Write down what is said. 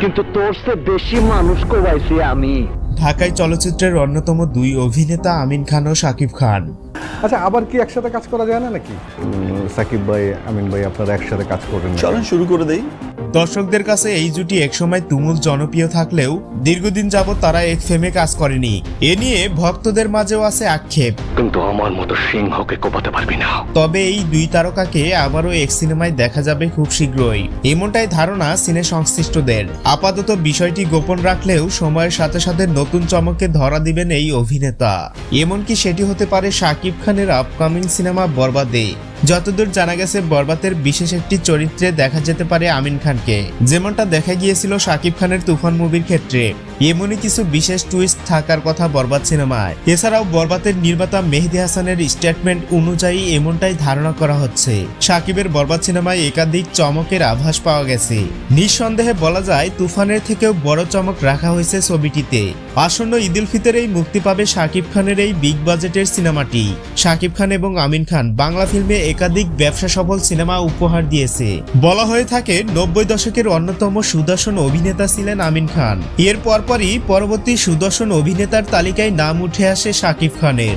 কিন্তু তোর সে বেশি মানুষ কোবাইছি আমি। ঢাকায় চলচ্চিত্রের অন্যতম দুই অভিনেতা আমিন খান ও সাকিব খান। আচ্ছা আবার কি একসাথে কাজ করা যায় না নাকি? সাকিব ভাই আমিন ভাই আপনারা একসাথে কাজ করেন। চলুন চলেন শুরু করে দেই। দর্শকদের কাছে এই জুটি একসময় তুমুল জনপ্রিয় থাকলেও দীর্ঘদিন যাবৎ তারা এক ফেমে কাজ করেনি। এ নিয়ে ভক্তদের মাঝেও আছে আক্ষেপ। কিন্তু আমার মতো সিংহকে কোপাতে পারবি না। তবে এই দুই তারকাকে আবারও এক সিনেমায় দেখা যাবে খুব শীঘ্রই। এমনটাই ধারণা সিনে সংশ্লিষ্টদের আপাতত বিষয়টি গোপন রাখলেও সময়ের সাথে সাথে নতুন চমকে ধরা দিবেন এই অভিনেতা। এমনকি সেটি হতে পারে শাকিব খানের আপকামিং সিনেমা বরবাদে। যতদূর জানা গেছে, বরবাতের বিশেষ একটি চরিত্রে দেখা যেতে পারে আমিন খানকে। যেমনটা দেখা গিয়েছিল শাকিব খানের তুফান মুভির ক্ষেত্রে, এমনই কিছু বিশেষ টুইস্ট থাকার কথা বরবাদ সিনেমায়। এছাড়াও বরবাতের নির্মাতা মেহেদি হাসানের স্টেটমেন্ট অনুযায়ী এমনটাই ধারণা করা হচ্ছে। সাকিবের বরবাদ সিনেমায় একাধিক চমকের আভাস পাওয়া গেছে। নিঃসন্দেহে বলা যায়, তুফানের থেকেও বড় চমক রাখা হয়েছে ছবিটিতে। আসন্ন ঈদুল ফিতরেই মুক্তি পাবে শাকিব খানের এই বিগ বাজেটের সিনেমাটি। শাকিব খান এবং আমিন খান বাংলা ফিল্মে একাধিক ব্যবসা সফল সিনেমা উপহার দিয়েছে। বলা হয়ে থাকে, নব্বই দশকের অন্যতম সুদর্শন অভিনেতা ছিলেন আমিন খান। এর পরপরই পরবর্তী সুদর্শন অভিনেতার তালিকায় নাম উঠে আসে শাকিব খানের।